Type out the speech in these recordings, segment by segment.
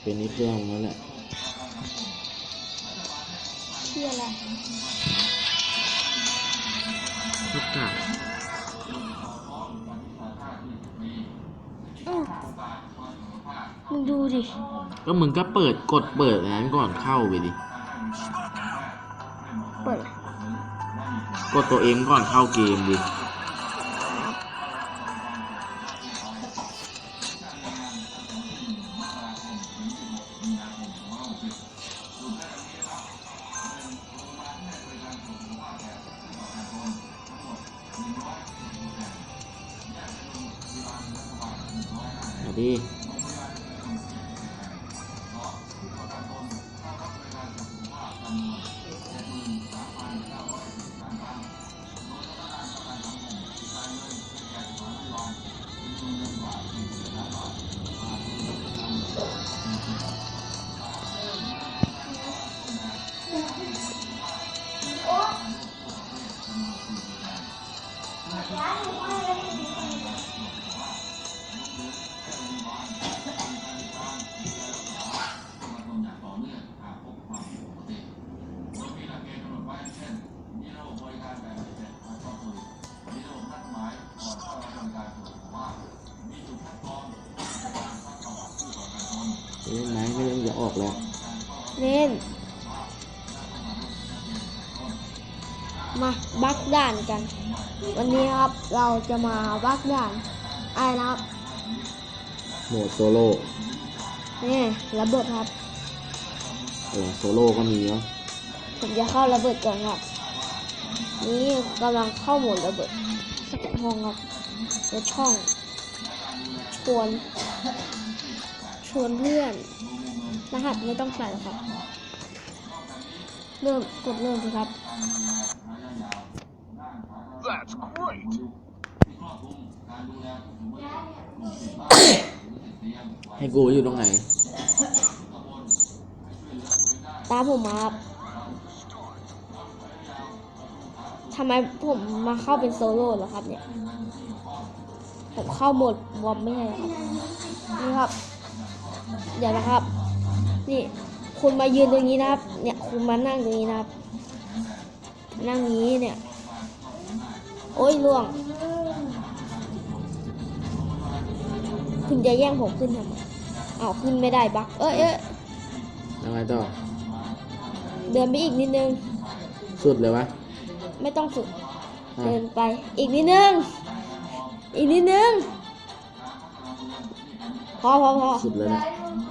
เป็นนี่เครื่องนั่นแหละเชื่อแล้วทุกกะอ้าวมึงดูดิ ก็มึงก็เปิดกดเปิดอันนั้นก่อนเข้าไปดิ เปิด กดตัวเองก่อนเข้าเกมดิ ม เล่นไหมก็ยังจะออกแล้วเล่น มาบักด่านกัน วันนี้ครับเราจะมาบักด่านอะไรนะครับโหมดโซโล่นี่ระเบิดครับเออโซโล่ก็มีเนาะผมจะเข้าระเบิดก่อนครับ นี่กำลังเข้าโหมดระเบิดสักห้องครับแล้วช่องชวนช วนเพื่อน รหัสไม่ต้องใส่หรอกครับ เริ่มกดเริ่มสิครับ That's great. ให้กูอยู่ตรงไหน ตามผมมาครับทำไมผมมาเข้าเป็นโซโล่เหรอครับเนี่ย ผมเข้าโหมดวอร์มไม่ใช่เหรอครับ นี่ครับ เดี๋ยวนะครับ นี่คุณมายืนตรงนี้นะครับ เนี่ยคุณมานั่งตรงนี้นะครับ นั่งนี้เนี่ย โอ้ยล่วง คุณจะแย่งผมขึ้นทำไมอ้าวขึ้นไม่ได้บัก เอ้ยเอ้ยยังไงต่อ เดินไปอีกนิดนึง สุดเลยวะ ไม่ต้องฝึกอะเดินไป อีกนิดนึง อีกนิดนึง พอพอพอสุดเลยนะโอ๊ะ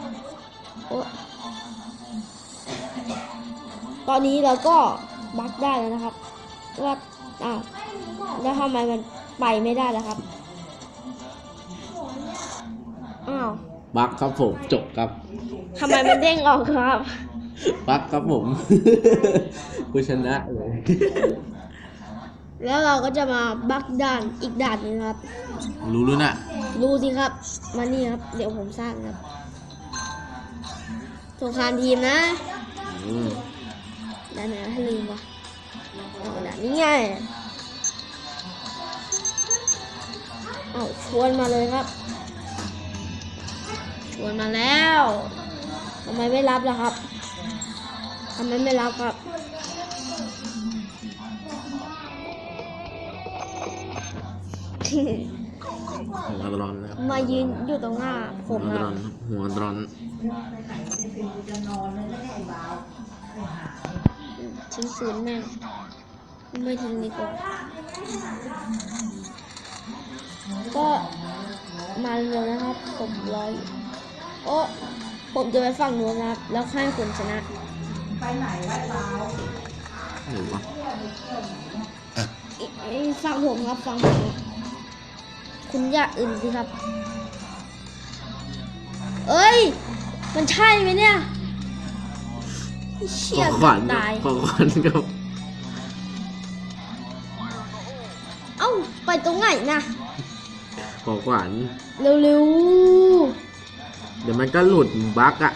ตอนนี้เราก็บักได้แล้วนะครับ ว่าอ้าวแล้วทำไมมันไปไม่ได้ล่ะครับอ้าวบักครับผมจบครับทำไมมันเด้งออกครับบักครับผมกูชนะเลยแล้วเราก็จะมาบักด่านอีกด่านหนึงครับ รู้รู้น่ะดูสิครับ มานี่ครับ เดี๋ยวผมสร้างครับ สงครามทีมนะอืมด้านไหนให้ลืมวะเอาด่านนี้ไงเอาชวนมาเลยครับ ชวนมาแล้วทำไมไม่รับล่ะครับทำไมไม่รับครับ หัวร้อนแล้วมายืนอยู่ตรงหน้าผหัวมคร้รัอบนหัวร้อนทิ้งศูนย์แม่งไม่ทิ้งดีกว่าก็มาเร็วนะครับผมรออยู่โอ้ผมจะไปฝั่งนู้นนะครับ แล้วให้คุณชนะ หรือวะอีอีฝั่งผมครับฝั่งผม คุณอย่าอื่นสิครับ เอ้ย มันใช่ไหมเนี่ยเชี่ขยอขวัญตายขอขวัญกับ เอ้า ไปตรงไหนนะขอขวัญเร็วเดี๋ยวมันก็หลุดบักอะ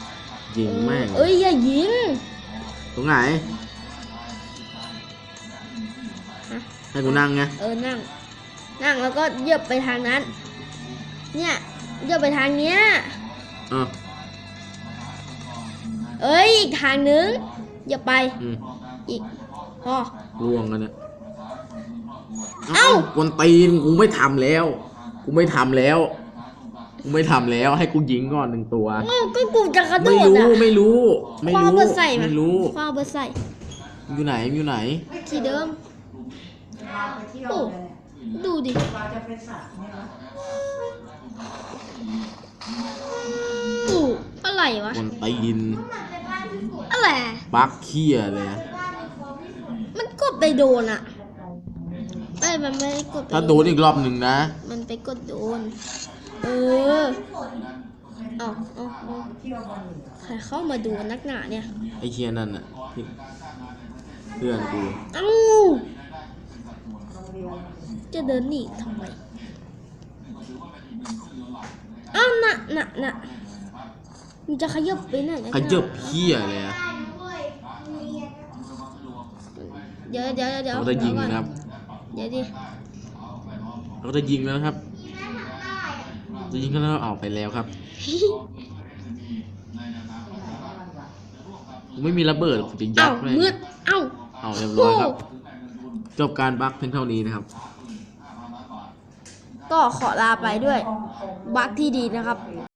ๆยิงแม่งเอ้ย อย่ายิง ตรงไหนฮะให้กูนั่งไง เออ นั่ง นั่งแล้วก็เหยียบไปทางนั้น เนี่ยเหยียบไปทางเนี้ยอะเอ้ยอีกทางนึงอย่าไปอืมอีกพอ ล่วงกันเนี่ยเอ้า กวนตีนกูไม่ทำแล้ว กูไม่ทำแล้ว กูไม่ทำแล้ว ให้กูยิงก่อนหนึ่งตัว เอ้าก็กูจะกระโดไม่ดรู้อะไม่รู้ ไม่คว้ารู้ เบอร์ใส่มาไม่รู้ คว้าเบอร์ใส่อยู่ไหนอยู่ไหน ที่เดิมโอ้ ดูดิอู้อะไรวะกวนตีนอะไรบักเคียเลยมันกดไปโดนอะเอ้ยมันไม่ได้กดไปถ้าโดนอีกรอบหนึ่งนะ มันไปกดโดน เออเอาเอาเอาใครเข้ามาดูนักหนาเนี่ย ไอเคียนั่นน่ะที่เพื่อนกู เอ้า จะเดินหนีทำไมเอ้าน่ะน่ะน่ะมันจะขยับไปไหนนะขยับเคียเลยอะเดี๋ยวเดี๋ยวเดี๋ยวเราจะยิงนะครับ เดี๋ยวดิเราจะยิงแล้วนะครับ จะยิงกันแล้วออกไปแล้วครับกูไม่มีระเบิดกูจะยัเอ้าดแม่งมืดเอ้าเอาเรียบร้อยครับ จบการบักเพียงเท่านี้นะครับ ก็ขอลาไปด้วยบักที่ดีนะครับ